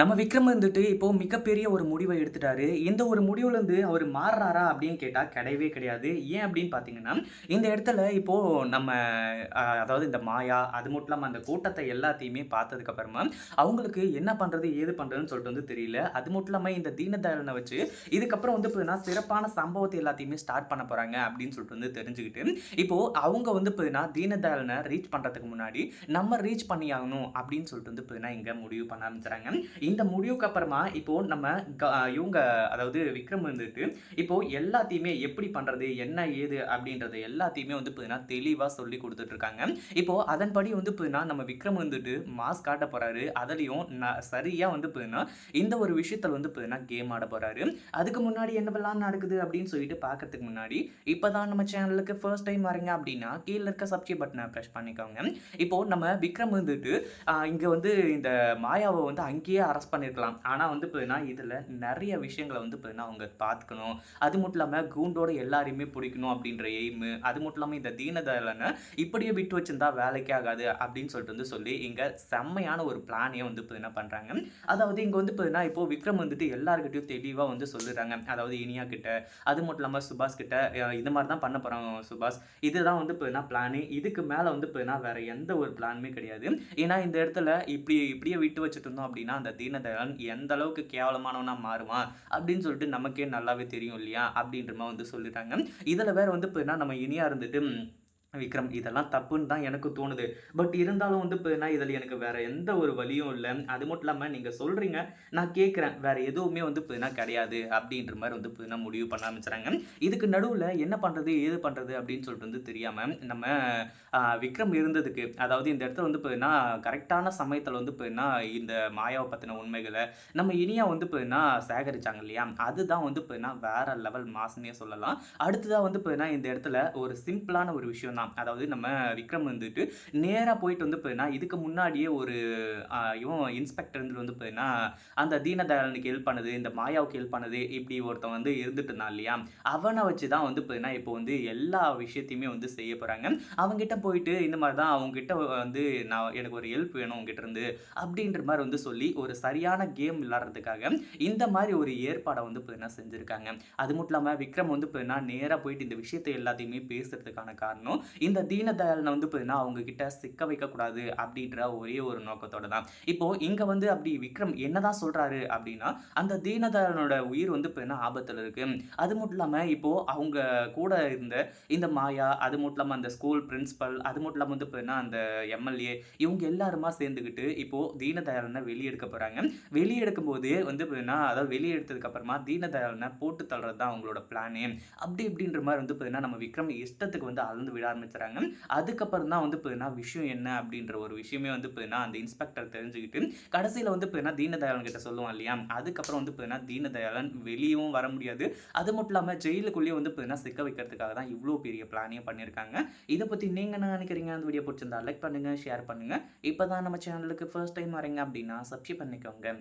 நம்ம விக்ரம் வந்துட்டு இப்போ மிகப்பெரிய ஒரு முடிவை எடுத்துட்டாரு. இந்த ஒரு முடிவுலேருந்து அவர் மாறுறாரா அப்படின்னு கேட்டால் கிடையவே கிடையாது. ஏன் அப்படின்னு பார்த்தீங்கன்னா, இந்த இடத்துல இப்போ நம்ம அதாவது இந்த மாயா, அது மட்டும் இல்லாமல் அந்த கூட்டத்தை எல்லாத்தையுமே பார்த்ததுக்கப்புறமா அவங்களுக்கு என்ன பண்ணுறது ஏது பண்ணுறதுன்னு சொல்லிட்டு வந்து தெரியல. அது மட்டும் இல்லாமல் இந்த தீனதயாளன வச்சு, இதுக்கப்புறம் வந்து பார்த்தீங்கன்னா, சிறப்பான சம்பவத்தை எல்லாத்தையுமே ஸ்டார்ட் பண்ண போகிறாங்க அப்படின்னு சொல்லிட்டு வந்து தெரிஞ்சுக்கிட்டு, இப்போ அவங்க வந்து பார்த்தீங்கன்னா, தீனதயாளன ரீச் பண்ணுறதுக்கு முன்னாடி, நம்ம ரீச் பண்ணியாகணும் அப்படின்னு சொல்லிட்டு வந்து பார்த்தீங்கன்னா, இங்கே முடிவு பண்ண ஆரம்பிச்சுறாங்க. இந்த முடிவுக்கு அப்புறமா இப்போ நம்ம க இவங்க அதாவது விக்ரம் வந்துட்டு, இப்போ எல்லாத்தையுமே எப்படி பண்றது, என்ன ஏது அப்படின்றத எல்லாத்தையுமே வந்து பார்த்தீங்கன்னா, தெளிவா சொல்லிக் கொடுத்துட்ருக்காங்க இப்போ அதன்படி வந்து பார்த்தீங்கன்னா, நம்ம விக்ரம் வந்துட்டு மாஸ் காட்டப் போறாரு. அதுலயும் நான் சரியா வந்து பார்த்தீங்கன்னா, இந்த ஒரு விஷயத்தில் வந்து பார்த்தீங்கன்னா, கேம் ஆட போறாரு. அதுக்கு முன்னாடி என்னவெல்லாம் நடக்குது அப்படின்னு சொல்லிட்டு பார்க்கறதுக்கு முன்னாடி, இப்பதான் நம்ம சேனலுக்கு ஃபர்ஸ்ட் டைம் வரீங்க அப்படின்னா, கீழே இருக்க சப்ஸ்கிரைப் பட்டனை ப்ரெஸ் பண்ணிக்கோங்க. இப்போ நம்ம விக்ரம் வந்துட்டு, இங்கே இங்க வந்து இந்த மாயாவை வந்து அங்கேயே அரெஸ்ட் பண்ணியிருக்கலாம். ஆனால் வந்து பார்த்தீங்கன்னா, இதில் நிறைய விஷயங்களை வந்து பார்த்தீங்கன்னா, அவங்க பார்த்துக்கணும். அது மட்டும் இல்லாமல் கூண்டோட எல்லாரையுமே பிடிக்கணும் அப்படின்ற எய்மு, அது மட்டும் இல்லாமல் இந்த தீனதலனை இப்படியே விட்டு வச்சிருந்தா வேலைக்கே ஆகாது அப்படின்னு சொல்லிட்டு வந்து சொல்லி, இங்கே செம்மையான ஒரு பிளானையே வந்து பார்த்தீங்கன்னா பண்ணுறாங்க அதாவது இங்கே வந்து பார்த்தீங்கன்னா, இப்போ விக்ரம் வந்துட்டு எல்லாருக்கிட்டையும் தெளிவாக வந்து சொல்லிடுறாங்க. அதாவது இனியா கிட்ட, அது மட்டும் இல்லாமல் சுபாஷ் கிட்ட, இது மாதிரி தான் பண்ண போகிறாங்க சுபாஷ். இதுதான் வந்து பார்த்தீங்கன்னா பிளானு. இதுக்கு மேலே வந்து பார்த்தீங்கன்னா, வேற எந்த ஒரு பிளானுமே கிடையாது. ஏன்னா இந்த இடத்துல இப்படி இப்படியே விட்டு வச்சுட்டு இருந்தோம் அப்படின்னா, அந்த தீனதயாளன் எந்த அளவுக்கு கேவலமானவனாக மாறுவான் அப்படின்னு சொல்லிட்டு நமக்கே நல்லாவே தெரியும் இல்லையா? அப்படின்ற மாதிரி வந்து சொல்லிட்டாங்க. இதில் வேற வந்து பார்த்தீங்கன்னா, நம்ம இனியாக இருந்துட்டு விக்ரம் இதெல்லாம் தப்புன்னு தான் எனக்கு தோணுது. பட் இருந்தாலும் வந்து பார்த்தீங்கன்னா, இதில் எனக்கு வேறு எந்த ஒரு வழியும் இல்லை அது மட்டும் இல்லாமல் நீங்கள் சொல்கிறீங்க நான் கேட்குறேன் வேறு எதுவுமே வந்து இப்போ கிடையாது அப்படின்ற மாதிரி வந்து இப்போ முடிவு பண்ண ஆரம்பிச்சுறாங்க. இதுக்கு நடுவில் என்ன பண்ணுறது ஏது பண்ணுறது அப்படின்னு சொல்லிட்டு வந்து தெரியாமல் நம்ம விக்ரம் இருந்ததுக்கு அதாவது இந்த இடத்துல வந்து இப்போ கரெக்டான சமயத்தில் வந்து இப்போ இந்த மாயாவை பற்றின உண்மைகளை நம்ம இனியா வந்து இப்போ சேகரிச்சாங்க இல்லையா? அதுதான் வந்து இப்போ வேறு லெவல் மாசுன்னே சொல்லலாம். அடுத்ததாக வந்து இப்போ இந்த இடத்துல ஒரு சிம்பிளான ஒரு விஷயம் தான். அதாவது நம்ம விக்ரம் வந்துட்டு நேராக போயிட்டு வந்து பார்த்தீங்கன்னா, இதுக்கு முன்னாடியே ஒரு இவன் இன்ஸ்பெக்டர் இருந்துட்டு வந்து பார்த்தீங்கன்னா, அந்த தீனதயாளனுக்கு ஹெல்ப் பண்ணது, இந்த மாயாவுக்கு ஹெல்ப் பண்ணது, இப்படி ஒருத்தன் வந்து இருந்துட்டு இருந்தான் இல்லையா? அவனை வச்சு தான் வந்து பார்த்தீங்கன்னா, இப்போ வந்து எல்லா விஷயத்தையுமே வந்து செய்ய போகிறாங்க அவங்ககிட்ட போயிட்டு இந்த மாதிரி தான் அவங்ககிட்ட வந்து நான் எனக்கு ஒரு ஹெல்ப் வேணும் உன்கிட்ட இருந்து அப்படின்ற மாதிரி வந்து சொல்லி, ஒரு சரியான கேம் விளாட்றதுக்காக இந்த மாதிரி ஒரு ஏற்பாடை வந்து பார்த்தீங்கன்னா செஞ்சுருக்காங்க அது மட்டும் இல்லாமல் விக்ரம் வந்து பார்த்தீங்கன்னா, நேராக போயிட்டு இந்த விஷயத்தை எல்லாத்தையுமே பேசுறதுக்கான காரணம், இந்த தீனதயாளனை வந்து பார்த்தீங்கன்னா, அவங்க கிட்ட சிக்க வைக்கக்கூடாது அப்படின்ற ஒரே ஒரு நோக்கத்தோட தான். இப்போ இங்கே வந்து அப்படி விக்ரம் என்னதான் சொல்கிறாரு அப்படின்னா, அந்த தீனதயாளனோட உயிர் வந்து பார்த்தீங்கன்னா ஆபத்தில் இருக்குது அது மட்டும் இல்லாமல் இப்போது அவங்க கூட இருந்த இந்த மாயா, அது மட்டும் இல்லாமல் அந்த ஸ்கூல் பிரின்சிபல், அது மட்டும் இல்லாமல் வந்து பார்த்தீங்கன்னா, அந்த எம்.எல்.ஏ இவங்க எல்லாருமா சேர்ந்துக்கிட்டு இப்போது தீனதயாளனை வெளியெடுக்க எடுக்க போறாங்க. வெளிய வந்து பார்த்தீங்கன்னா, அதாவது வெளிய எடுத்ததுக்கு அப்புறமா தீனதயாளனை போட்டு தள்ளுறது தான் அவங்களோட பிளானே. அப்படி இப்படின்ற மாதிரி வந்து பார்த்தீங்கன்னா, நம்ம விக்ரம் இஷ்டத்துக்கு வந்து அளந்து விட ஆரம்பிச்சுறாங்க. அதுக்கப்புறம் தான் வந்து பார்த்தீங்கன்னா, விஷயம் என்ன அப்படின்ற ஒரு விஷயமே வந்து பார்த்தீங்கன்னா, அந்த இன்ஸ்பெக்டர் தெரிஞ்சுக்கிட்டு, கடைசியில் வந்து பார்த்தீங்கன்னா, தீனதயாளன் கிட்ட சொல்லுவான் இல்லையா? அதுக்கப்புறம் வந்து பார்த்தீங்கன்னா, தீனதயாளன் வெளியவும் வர முடியாது. அது மட்டும் இல்லாமல் ஜெயிலுக்குள்ளேயே வந்து பார்த்தீங்கன்னா, சிக்க வைக்கிறதுக்காக தான் இவ்வளோ பெரிய பிளானே பண்ணியிருக்காங்க. இதை பற்றி நீங்கள் என்ன நினைக்கிறீங்க? அந்த வீடியோ பிடிச்சிருந்தா லைக் பண்ணுங்கள் ஷேர் பண்ணுங்கள் இப்போ தான் நம்ம சேனலுக்கு ஃபர்ஸ்ட் டைம் வரீங்க அப்படின்னா சப்ஸ்கிரைப் பண்ணிக்கோங்க.